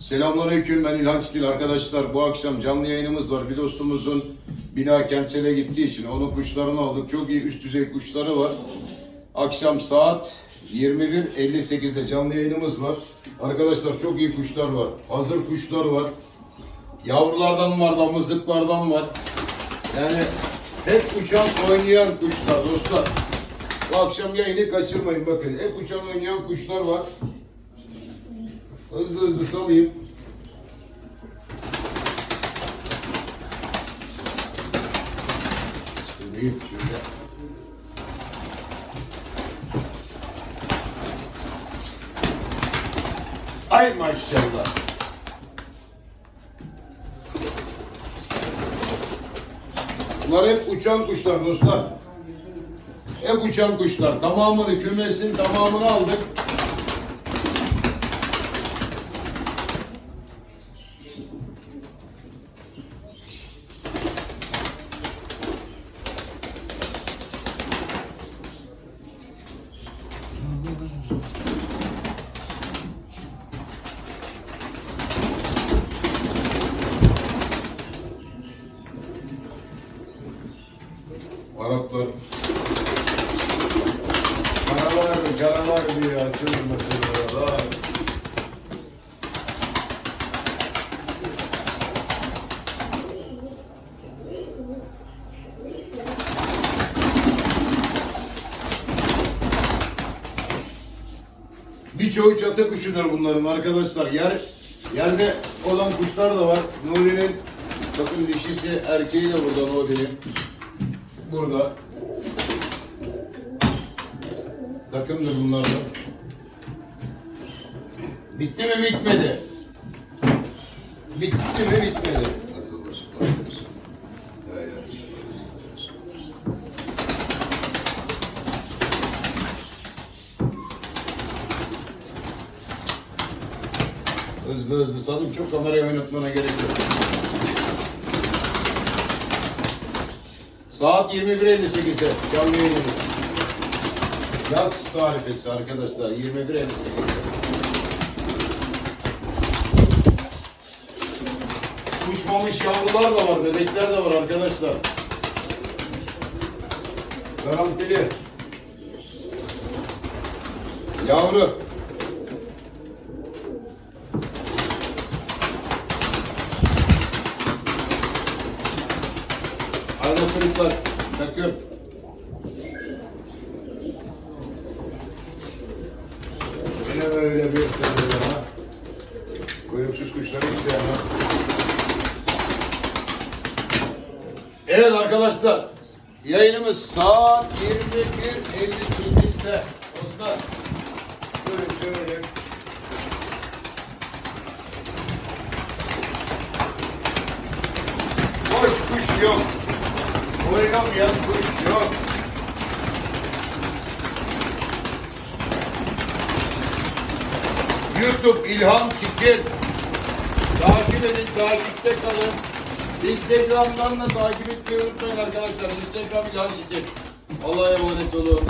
Selamünaleyküm ben İlhan Çitil arkadaşlar. Bu akşam canlı yayınımız var. Bir dostumuzun bina kentsele gittiği için onun kuşlarını aldık. Çok iyi üst düzey kuşları var. Akşam saat 21.58'de canlı yayınımız var. Arkadaşlar çok iyi kuşlar var. Hazır kuşlar var. Yavrulardan var, damızlıklardan var. Yani hep uçan oynayan kuşlar dostlar. Bu akşam yayını kaçırmayın bakın. Hep uçan oynayan kuşlar var. Hızlı hızlı salayım. Büyük şöyle. Ay maşallah. Bunlar hep uçan kuşlar dostlar. Hep uçan kuşlar. Tamamını kümesin tamamını aldık. Araplar Canavar mı canavar diyor açılmasın oralar. Birçoğu çatı kuşudur bunların arkadaşlar. Yer yerde olan kuşlar da var. Nuri'nin bakın dişisi erkeği de burada Nuri'nin. Burada. Takımdır bunlar da. Bitti mi bitmedi. Bitti mi bitmedi. Nasıldır? Hayır. Hızlı hızlı salıp çok kamerayı oynatmana gerek yok. Saat 21.58'de canlı yayınımız. Yaz tarifesi arkadaşlar 21.58'de. Uçmamış yavrular da var, bebekler de var arkadaşlar. Garantili. Yavru. Ayna kırıklar. Takım. Yine böyle bir daha. Kuyruksuz kuşları hiç sevmem. Evet arkadaşlar. Yayınımız saat 21.58'de. Dostlar. Şöyle şöyle. Boş kuş yok. YouTube İlham Çikin. Takip edin, takipte kalın. Instagram'dan da takip etmeyi unutmayın arkadaşlar. Instagram İlham Çikin. Allah'a emanet olun.